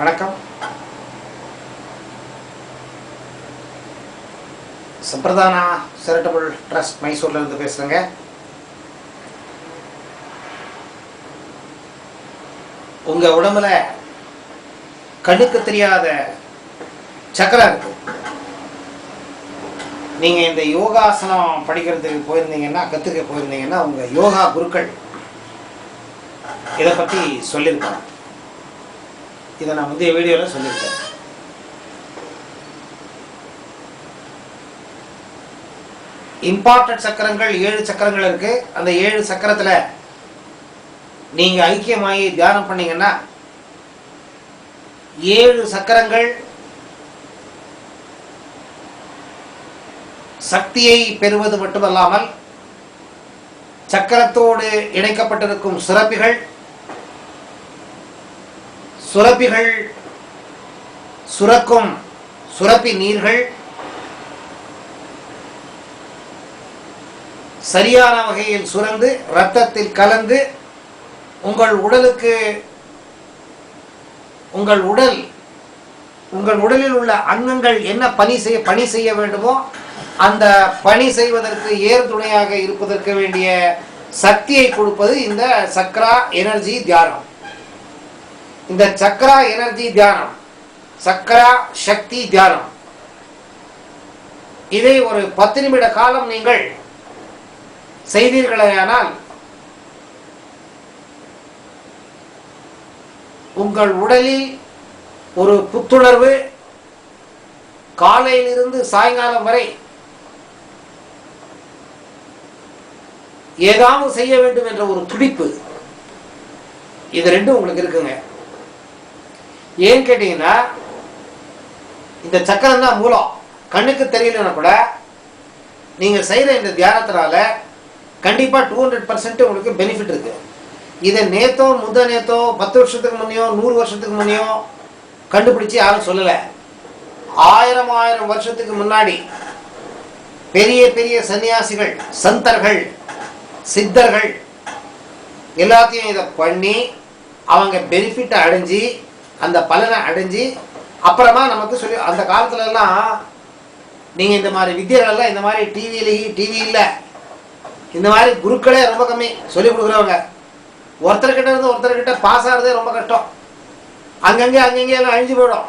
வணக்கம். சம்பிரதானா charitable trust மைசூர்ல இருந்து பேசுறேங்க. உங்க உடம்புல கண்ணுக்கு தெரியாத சக்கரம் இருக்கு. நீங்க இந்த யோகாசனம் படிக்கிறதுக்கு போயிருந்தீங்கன்னா கத்துக்க போயிருந்தீங்கன்னா உங்க யோகா குருக்கள் இதை பத்தி சொல்லியிருக்காங்க இதை நான் முந்தைய வீடியோவில் சொல்லியிருக்கேன். இம்பார்ட்டன்ட் சக்கரங்கள் ஏழு சக்கரங்கள் இருக்கு. அந்த ஏழு சக்கரத்தில் நீங்க ஐக்கியமாகி தியானம் பண்ணீங்கன்னா ஏழு சக்கரங்கள் சக்தியை பெறுவது மட்டுமல்லாமல் சக்கரத்தோடு இணைக்கப்பட்டிருக்கும் சிறப்பிகள் சுரப்பிகள் சுரக்கும் சுரப்பி நீர்கள் சரியான வகையில் சுரந்து இரத்தத்தில் கலந்து உங்கள் உடலுக்கு உங்கள் உடல் உங்கள் உடலில் உள்ள அங்கங்கள் என்ன பணி செய்ய பணி செய்ய வேண்டுமோ அந்த பணி செய்வதற்கு ஏறுதுணையாக இருப்பதற்கு வேண்டிய சக்தியை கொடுப்பது இந்த சக்ரா எனர்ஜி தியானம். இந்த சக்ரா எனர்ஜி தியானம் சக்ரா சக்தி தியானம். இதை ஒரு பத்து நிமிட காலம் நீங்கள் செய்தீர்களேயானால் உங்கள் உடலில் ஒரு புத்துணர்வு காலையிலிருந்து சாயங்காலம் வரை ஏதாவது செய்ய வேண்டும் என்ற ஒரு துடிப்பு. இது ரெண்டும் உங்களுக்கு இருக்குங்க. ஏன்னு கேட்டீங்கன்னா இந்த சக்கரம் தான் மூலம். கண்ணுக்கு தெரியலன்னா கூட நீங்கள் செய்கிற இந்த தியானத்தினால கண்டிப்பாக டூ ஹண்ட்ரட் பர்சன்ட் உங்களுக்கு பெனிஃபிட் இருக்குது இதை நேத்தோ முத நேத்தோ பத்து வருஷத்துக்கு முன்னையோ நூறு வருஷத்துக்கு முன்னையோ கண்டுபிடிச்சு யாரும் சொல்லலை. ஆயிரம் ஆயிரம் வருஷத்துக்கு முன்னாடி பெரிய பெரிய சன்னியாசிகள் சந்தர்கள் சித்தர்கள் எல்லாத்தையும் இதை பண்ணி அவங்க பெனிஃபிட்டை அடைஞ்சு அந்த பலனை அடைஞ்சு அப்புறமா நமக்கு சொல்லி அந்த காலத்துல எல்லாம் நீங்க இந்த மாதிரி வித்தியர்கள் எல்லாம் இந்த மாதிரி டிவியிலேயும் டிவி இல்லை. இந்த மாதிரி குருக்களே ரொம்ப கம்மி. சொல்லி கொடுக்குறவங்க. ஒருத்தர்கிட்ட இருந்து ஒருத்தர்கிட்ட பாஸ் ஆகிறதே ரொம்ப கஷ்டம். அங்கங்கே அங்கங்கே எல்லாம் அழிஞ்சு போயிடும்.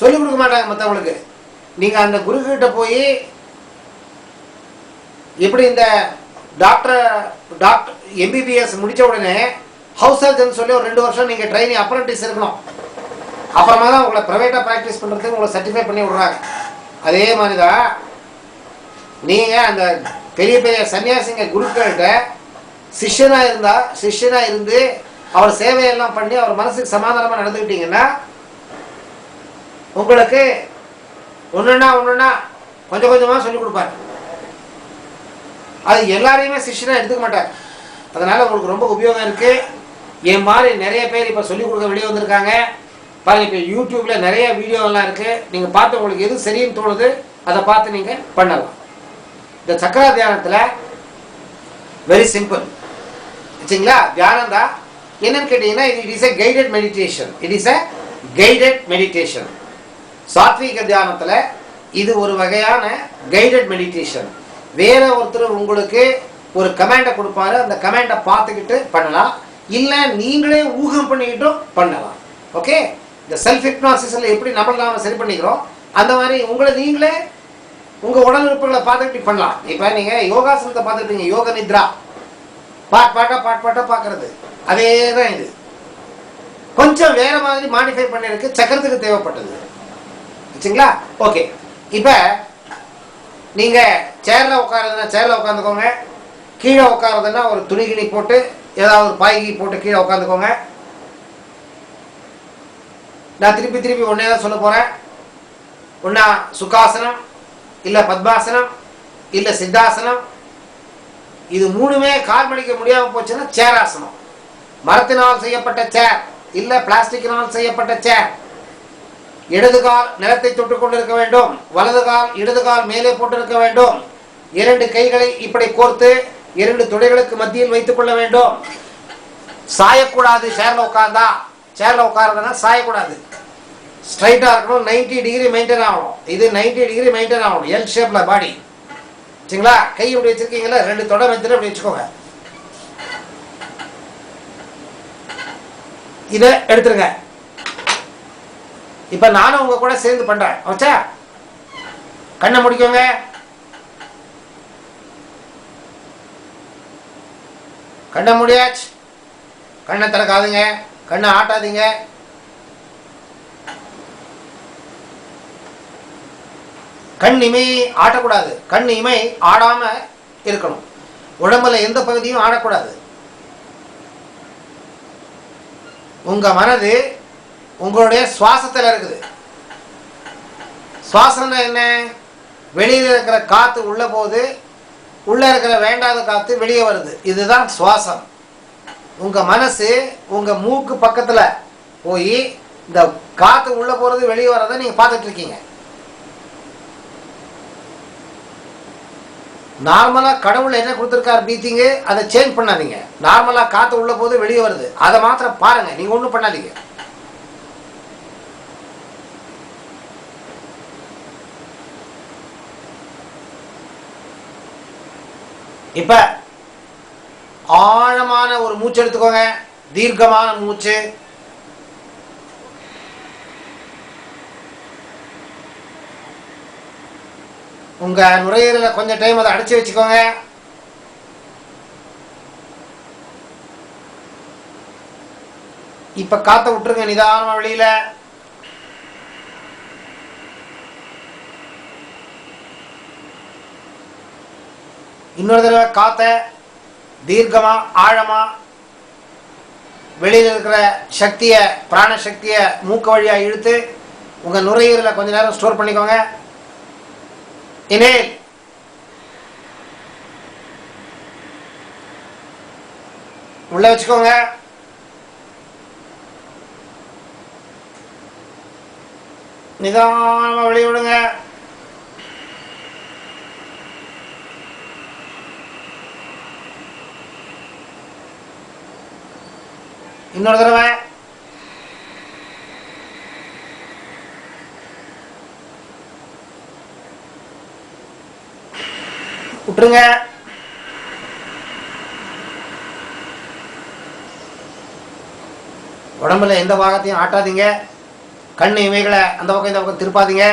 சொல்லிக் கொடுக்க மாட்டாங்க மற்றவங்களுக்கு நீங்கள் அந்த குருக்கிட்ட போய் எப்படி இந்த டாக்டர் டாக்டர் எம்பிபிஎஸ் முடித்த உடனே ஹவுஸ் சர்ஜன் சொல்லி ஒரு ரெண்டு வருஷம் நீங்கள் ட்ரைனிங் அப்ரண்டிஸ் இருக்கணும். அப்புறமா தான் உங்களை ப்ரைவேட்டாக ப்ராக்டிஸ் பண்ணுறதுக்கு உங்களை சர்டிஃபை பண்ணி விடுறாங்க. அதே மாதிரி தான் நீங்கள் அந்த பெரிய பெரிய சன்னியாசிங்க குருக்கள்கிட்ட சிஷ்யனாக இருந்தால் சிஷ்யனாக இருந்து அவர் சேவையெல்லாம் பண்ணி அவர் மனசுக்கு சமாதானமாக நடந்துக்கிட்டீங்கன்னா உங்களுக்கு ஒன்றுனா ஒன்றுனா கொஞ்சம் கொஞ்சமாக சொல்லிக் கொடுப்பார். அது எல்லாரையுமே சிஷ்யனாக எடுத்துக்க மாட்டார். அதனால் உங்களுக்கு ரொம்ப உபயோகம் இருக்குது என் மாதிரி நிறைய பேர் இப்போ சொல்லிக் கொடுக்க வெளியே வந்திருக்காங்க. பாருங்கள் இப்போ யூடியூப்பில் நிறைய வீடியோலாம் இருக்குது நீங்கள் பார்த்து உங்களுக்கு எது சரின்னு தோணுது அதை பார்த்து நீங்கள் பண்ணலாம். இந்த சக்கர தியானத்தில் வெரி சிம்பிள் வச்சுங்களா தியானம் தான். என்னன்னு கேட்டிங்கன்னா இது it is a guided meditation it is a guided meditation சாத்விக தியானத்தில் இது ஒரு வகையான கைடட் மெடிடேஷன் வேற ஒருத்தர் உங்களுக்கு ஒரு கமெண்டை கொடுப்பாரு. அந்த கமெண்டை பார்த்துக்கிட்டு பண்ணலாம். இல்லை நீங்களே ஊகம் பண்ணிக்கிட்டும் பண்ணலாம். ஓகே இந்த செல்ஃப் ஹிப்னாசிஸில் எப்படி நம்மளை நாம் சரி பண்ணிக்கிறோம் அந்த மாதிரி உங்களை நீங்களே உங்கள் உடல் உறுப்புகளை பார்த்துக்கிட்டு பண்ணலாம். இப்போ நீங்கள் யோகாசனத்தை பார்த்துக்கிட்டீங்க யோக நித்ரா. பாட் பாட்டாக பாட் பாட்டாக பார்க்கறது. அதே தான் இது. கொஞ்சம் வேறு மாதிரி மாடிஃபை பண்ணியிருக்கு சக்கரத்துக்கு தேவைப்பட்டது. வச்சுங்களா ஓகே இப்போ நீங்கள் சேரில் உட்காருதுன்னா சேரில் உட்காந்துக்கோங்க. கீழே உட்காருதுன்னா ஒரு துணி கிணி போட்டு ஏதாவது ஒரு பாய்கி போட்டு கீழே உட்காந்துக்கோங்க. நான் திருப்பி திருப்பி ஒன்றே தான் சொல்ல போகிறேன் ஒன்றா சுகாசனம் இல்லை பத்மாசனம் இல்லை சித்தாசனம். இது மூணுமே கால் மணிக்க முடியாமல் போச்சுன்னா சேராசனம். மரத்தினால் செய்யப்பட்ட சேர் இல்லை பிளாஸ்டிக்கினால் செய்யப்பட்ட சேர். இடது கால் நிலத்தை தொட்டு கொண்டிருக்க வேண்டும். வலது கால் இடது கால் மேலே போட்டிருக்க வேண்டும். இரண்டு கைகளை இப்படி கோர்த்து இரண்டு துடைகளுக்கு மத்தியில் வைத்துக் கொள்ள வேண்டும். சாயக்கூடாது சேர்ல உட்கார்ந்தா. சேர்ல உட்காரதுனா சாயக்கூடாது. ஸ்ட்ரைட்டாக இருக்கணும் 90 டிகிரி மெயின்டைன் ஆகணும். இது 90 டிகிரி மெயின்டைன் ஆகணும் எல் ஷேப்பில் பாடி சரிங்களா? கை இப்படி வச்சிருக்கீங்களா ரெண்டு தொடை வச்சுட்டு அப்படி வச்சுக்கோங்க. இதை எடுத்துருங்க. இப்போ நானும் உங்க கூட சேர்ந்து பண்றேன். ஓச்சா கண்ணை முடிக்கோங்க. கண்ணை முடியாச்சு. கண்ணை திறக்காதுங்க. கண்ணை ஆட்டாதீங்க. கண் இமை ஆட்டக்கூடாது. கண் இமை ஆடாம இருக்கணும். உடம்புல எந்த பகுதியும் ஆடக்கூடாது. உங்க மனது உங்களுடைய சுவாசத்தில் இருக்குது. சுவாசம்னா என்ன? வெளியில் இருக்கிற காத்து உள்ள போது உள்ள இருக்கிற வேண்டாத காத்து வெளியே வருது. இதுதான் சுவாசம். உங்க மனசு உங்க மூக்கு பக்கத்துல போய் இந்த காத்து உள்ள போறது வெளியே வர்றதை நீங்க பார்த்துட்ருக்கீங்க. இருக்கீங்க நார்மலா கடவுள் என்ன கொடுத்துருக்கார் பீத்திங்கு அதை சேஞ்ச் பண்ணாதீங்க. நார்மலா காற்று உள்ள போது வெளியே வருது. அதை மாத்திரம் பாருங்க. நீங்க ஒன்றும் பண்ணாதீங்க. இப்ப ஆழமான ஒரு மூச்சு எடுத்துக்கோங்க. தீர்க்கமான மூச்சு. உங்க நுரையீரல கொஞ்சம் டைம் அதை அடைச்சி வச்சுக்கோங்க. இப்ப காத்த விட்டுருங்க நிதானமா வெளியில. இன்னொரு தடவை காத்த தீர்க்கமாக ஆழமாக வெளியில் இருக்கிற சக்தியை பிராண சக்தியை மூக்கு வழியாக இழுத்து உங்கள் நுரையீரலில் கொஞ்ச நேரம் ஸ்டோர் பண்ணிக்கோங்க. இனேல் உள்ள வச்சுக்கோங்க. நிதானமாக வெளியே விடுங்க. இன்னொரு தடவை. விட்டுருங்க உடம்புல எந்த பாகத்தையும் ஆட்டாதீங்க. கண் இமைகளை அந்த பக்கம் இந்த பக்கம் திருப்பாதீங்க.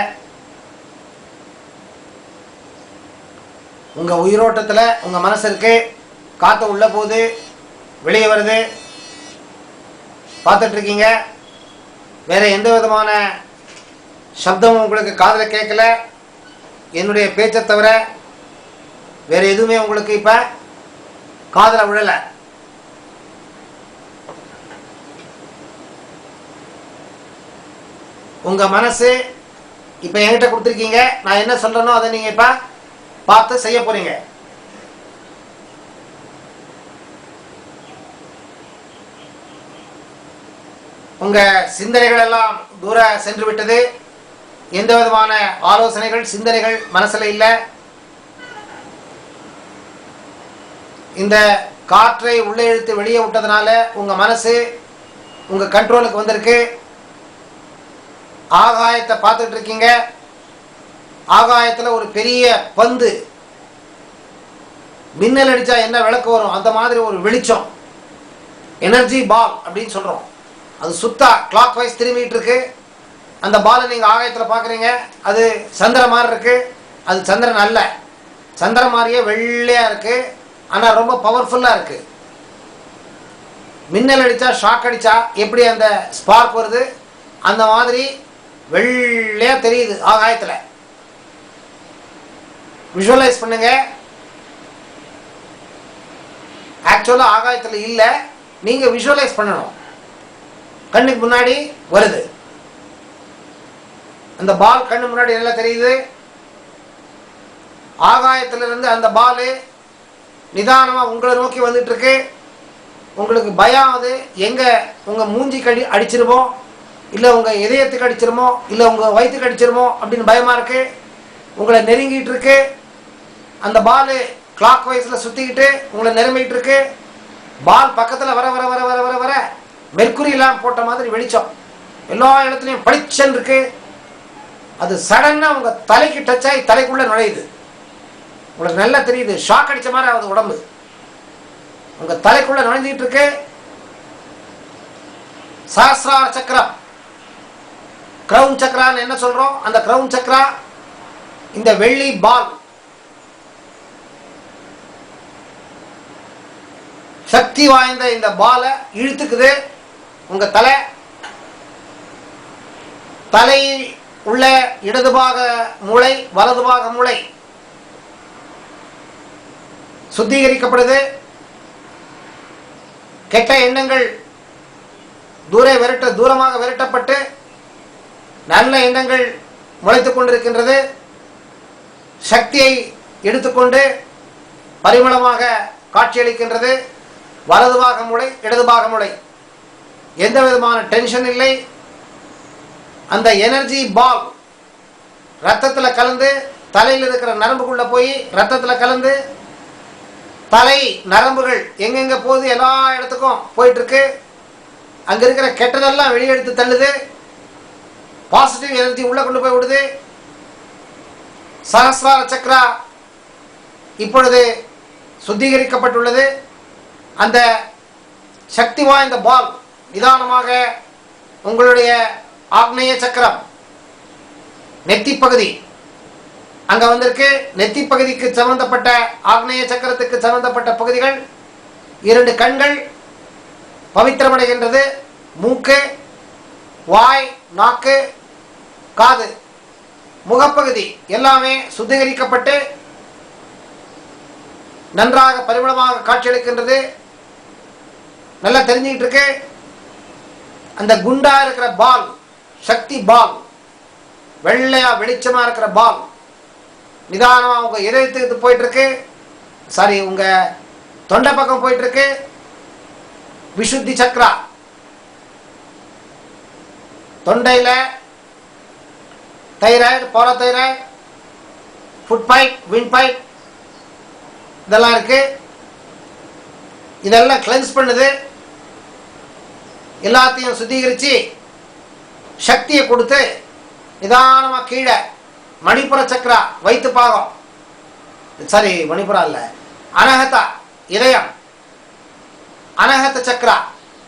உங்க உயிரோட்டத்துல உங்க மனசு இருக்கு. காற்று உள்ள போகுது. வெளியே வருது. பார்த்துட்ருக்கீங்க. வேறு எந்த விதமான சப்தமும் உங்களுக்கு காதில் கேட்கல. என்னுடைய பேச்சை தவிர வேறு எதுவுமே உங்களுக்கு இப்போ காதில் விழலை. உங்கள் மனசு இப்போ என்கிட்ட கொடுத்துருக்கீங்க. நான் என்ன சொல்கிறேனோ அதை நீங்கள் இப்போ பார்த்து செய்ய போகிறீங்க உங்கள் சிந்தனைகள் எல்லாம் தூர சென்று விட்டது. எந்த விதமான ஆலோசனைகள் சிந்தனைகள் மனசில் இல்லை. இந்த காற்றை உள்ளே இழுத்து வெளியே விட்டதுனால உங்கள் மனசு உங்கள் கண்ட்ரோலுக்கு வந்திருக்கு. ஆகாயத்தை பார்த்துட்டு இருக்கீங்க. ஆகாயத்தில் ஒரு பெரிய பந்து. மின்னல் அடித்தா என்ன விளக்கு வரும்? அந்த மாதிரி ஒரு வெளிச்சம். எனர்ஜி பால் அப்படின்னு சொல்கிறோம் அது சுத்தா கிளாக் வைஸ் திரும்பிட்டு இருக்கு அந்த பாலை நீங்கள் ஆகாயத்தில் பார்க்குறீங்க அது சந்திர மாதிரி இருக்குது அது சந்திரன் அல்ல. சந்திர மாதிரியே வெள்ளையாக இருக்குது ஆனால் ரொம்ப பவர்ஃபுல்லாக இருக்குது மின்னல் அடித்தா ஷாக் அடித்தா எப்படி அந்த ஸ்பார்க் வருது? அந்த மாதிரி வெள்ளையாக தெரியுது ஆகாயத்தில். விஷுவலைஸ் பண்ணுங்க. ஆக்சுவலாக ஆகாயத்தில் இல்லை. நீங்கள் விஷுவலைஸ் பண்ணணும். கண்ணுக்கு முன்னாடி வருது. அந்த பால் கண்ணு முன்னாடி நல்லா தெரியுது. ஆகாயத்திலிருந்து அந்த பால் நிதானமா உங்களை நோக்கி வந்துட்டு இருக்கு உங்களுக்கு பயம் அது எங்க உங்க மூஞ்சி கடி அடிச்சிருமோ இல்ல உங்க இதயத்துக்கு அடிச்சிருமோ இல்ல உங்க வயிற்றுக்கு அடிச்சிருமோ அப்படின்னு பயமா இருக்கு. உங்களை நெருங்கிட்டு இருக்கு. அந்த பால் கிளாக் வைஸில் சுத்திக்கிட்டு உங்களை நெருங்கிட்டு இருக்கு. பால் பக்கத்துல வர வர வர வர வர வர. மெர்க்குரி போட்ட மாதிரி வெளிச்சம். எல்லா இடத்துலையும் பளிச்சன் இருக்கு. அது சடனாக உங்கள் தலைக்கு டச் ஆகி தலைக்குள்ளே நுழையுது. உங்களுக்கு நல்லா தெரியுது ஷாக் அடித்த மாதிரி ஆகுது உடம்பு. உங்கள் தலைக்குள்ளே நுழைஞ்சிட்டு இருக்கு. சஹஸ்ரார சக்கரம். க்ரௌன் சக்கரான்னு என்ன சொல்கிறோம் அந்த க்ரௌன் சக்கரா இந்த வெள்ளி பால். சக்தி வாய்ந்த இந்த பாலை இழுத்துக்குது. உங்க தலை தலை உள்ள இடது பாக மூளை வலது பாக மூளை சுத்திகரிக்கப்படுது. கெட்ட எண்ணங்கள் தூர விரட்ட தூரமாக விரட்டப்பட்டு நல்ல எண்ணங்கள் முளைத்துக் கொண்டிருக்கின்றது. சக்தியை எடுத்துக்கொண்டு பரிமளமாக காட்சியளிக்கின்றது. வலது பாக மூளை இடது பாக மூளை. எந்த விதமான டென்ஷன் இல்லை. அந்த எனர்ஜி பால் ரத்தத்தில் கலந்து தலையில் இருக்கிற நரம்புக்குள்ள போய் ரத்தத்தில் கலந்து தலை நரம்புகள் எங்கெங்க போகுது எல்லா இடத்துக்கும் போயிட்டு இருக்கு அங்க இருக்கிற கெட்டதெல்லாம் வெளியெடுத்து தள்ளுது. பாசிட்டிவ் எனர்ஜி உள்ள கொண்டு போய் விடுது. சரஸ்வார சக்ரா இப்பொழுது சுத்திகரிக்கப்பட்டுள்ளது. அந்த சக்தி வாய்ந்த பால் நிதானமாக உங்களுடைய ஆக்னேய சக்கரம் நெத்தி பகுதி அங்க வந்திருக்கு. நெத்தி பகுதிக்கு சம்பந்தப்பட்ட ஆக்னேய சக்கரத்துக்கு சம்பந்தப்பட்ட பகுதிகள் இரண்டு கண்கள் பவித்திரமடைகின்றது. மூக்கு வாய் நாக்கு காது. முகப்பகுதி எல்லாமே சுத்திகரிக்கப்பட்டு நன்றாக பரிமளமாக காட்சியளிக்கின்றது. நல்லா தெரிஞ்சுக்கிட்டு இருக்கு. அந்த குண்டா இருக்கிற பால் சக்தி பால் வெள்ளையா வெளிச்சமா இருக்கிற பால் நிதானமா உங்க இதயத்துக்கு போயிட்டு இருக்கு சாரி உங்க தொண்டை பக்கம் போயிட்டு இருக்கு விசுத்தி சக்ரா. தொண்டையில thyroid parathyroid food pipe wind pipe இதெல்லாம் இருக்கு. இதெல்லாம் கிளென்ஸ் பண்ணுது. எல்லாத்தையும் சுத்திகரித்து சக்தியை கொடுத்து நிதானமாக கீழே மணிப்புற சக்கரா வைத்து பாகம். சாரி மணிப்புரா இல்லை. அனகதா இதயம். அனகத சக்கரா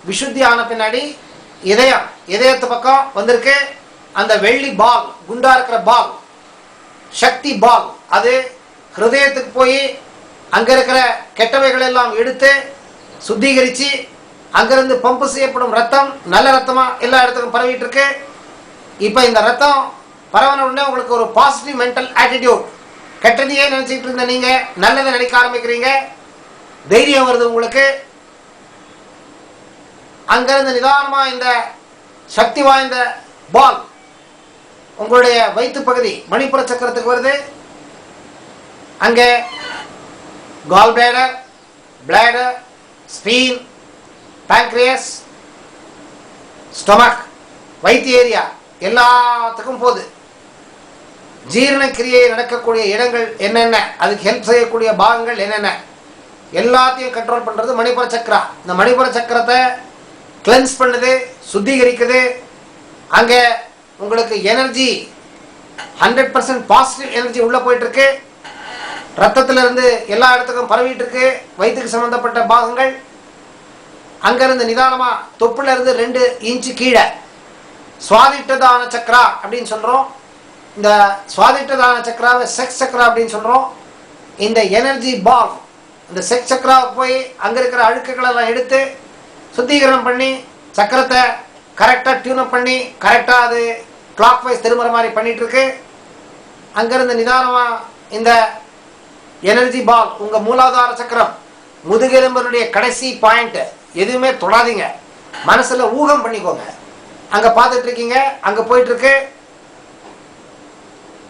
விசுத்தி ஆன பின்னாடி இதயம் இதயத்து பக்கம் வந்திருக்கு. அந்த வெள்ளி பால் குண்டா இருக்கிற பால் சக்தி பால் அது ஹிருதயத்துக்கு போய் அங்க இருக்கிற கெட்டவைகள் எல்லாம் எடுத்து சுத்திகரித்து அங்கிருந்து பம்பு செய்யப்படும் ரத்தம் நல்ல ரத்தமா எல்லா இடத்துக்கும் பரவிட்டு இருக்கு. இப்போ இந்த ரத்தம் பரவன உடனே உங்களுக்கு ஒரு பாசிட்டிவ் மென்டல் ஆட்டிடியூட் கெட்டதையே நினைச்சிட்டு இருந்த நீங்க நல்லதை நினைக்க ஆரம்பிக்கிறீங்க. தைரியம் வருது உங்களுக்கு. அங்கிருந்து நிதானமா இந்த சக்தி வாய்ந்த பால் உங்களுடைய வயிற்று பகுதி மணிப்புற சக்கரத்துக்கு வருது. அங்கே gall bladder bladder spleen pancreas stomach வயிற்று ஏரியா எல்லாத்துக்கும் போகுது. ஜீரணக்கிரியை நடக்கக்கூடிய இடங்கள் என்னென்ன? அதுக்கு ஹெல்ப் செய்யக்கூடிய பாகங்கள் என்னென்ன? எல்லாத்தையும் கண்ட்ரோல் பண்ணுறது மணிப்புற சக்கரா இந்த மணிப்புற சக்கரத்தை கிளென்ஸ் பண்ணுது சுத்திகரிக்குது. அங்கே உங்களுக்கு energy hundred percent positive energy உள்ளே போயிட்டுருக்கு. ரத்தத்திலிருந்து இருந்து எல்லா இடத்துக்கும் பரவிட்டு இருக்கு வயிற்றுக்கு சம்மந்தப்பட்ட பாகங்கள் அங்கிருந்து நிதானமாக தொப்புல இருந்து ரெண்டு இன்ச்சு கீழே. சுவாதிட்டதான சக்கரா அப்படின்னு சொல்கிறோம் இந்த சுவாதிட்டதான சக்கராவை செக்ஸ் சக்கரா அப்படின்னு சொல்கிறோம் இந்த எனர்ஜி பால் இந்த செக்ஸ் சக்கராவுக்கு போய் அங்கே இருக்கிற அழுக்குகளெல்லாம் எடுத்து சுத்திகரணம் பண்ணி சக்கரத்தை கரெக்டாக டியூனப் பண்ணி கரெக்டாக அது கிளாக் வைஸ் திரும்புகிற மாதிரி பண்ணிகிட்ருக்கு அங்கேருந்து நிதானமாக இந்த எனர்ஜி பால் உங்கள் மூலாதார சக்கரம் முதுகெலும்பனுடைய கடைசி பாயிண்ட்டு எதுவுமே தொடாதீங்க. மனசில் ஊகம் பண்ணிக்கோங்க. அங்கே பார்த்துட்டு இருக்கீங்க அங்கே போயிட்டுருக்கு.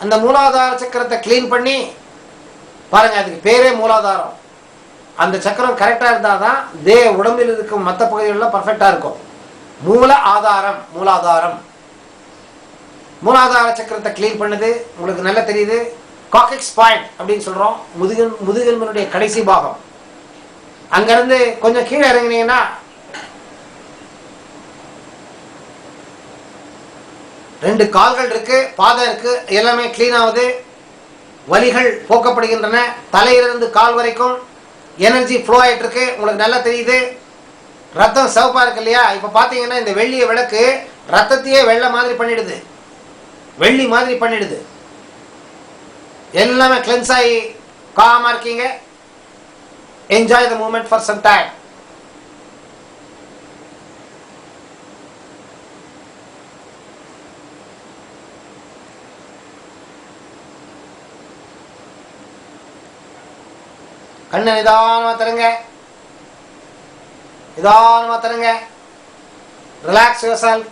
அந்த மூலாதார சக்கரத்தை க்ளீன் பண்ணி பாருங்கள் அதுக்கு பேரே மூலாதாரம். அந்த சக்கரம் கரெக்டாக இருந்தால் தான் தே உடம்பில் இருக்கும் மற்ற பகுதிகளெலாம் பர்ஃபெக்டாக இருக்கும். மூல ஆதாரம் மூலாதாரம். மூலாதார சக்கரத்தை க்ளீன் பண்ணுது. உங்களுக்கு நல்லா தெரியுது. காக்கெக்ஸ் பாயிண்ட் அப்படின்னு சொல்கிறோம் முதுகல் முதுகெலும்பினுடைய கடைசி பாகம். அங்கேருந்து கொஞ்சம் கீழே இறங்கினீங்கன்னா ரெண்டு கால்கள் இருக்கு பாதை இருக்கு எல்லாமே கிளீன் ஆகுது. வலிகள் போக்கப்படுகின்றன. தலையிலிருந்து கால் வரைக்கும் எனர்ஜி ஃப்ளோ ஆகிட்டு இருக்கு. உங்களுக்கு நல்லா தெரியுது. ரத்தம் சிவப்பா இருக்கு இல்லையா? இப்போ பார்த்தீங்கன்னா இந்த வெள்ளிய விளக்கு ரத்தத்தையே வெள்ளை மாதிரி பண்ணிடுது. வெள்ளி மாதிரி பண்ணிடுது. எல்லாமே கிளென்ஸ் ஆகி காமா இருக்கீங்க. Enjoy the moment for some time கண்ணை நிதானமாக தருங்க நிதானமாக தருங்க ரிலாக்ஸ் யுவர் செல்ஃப்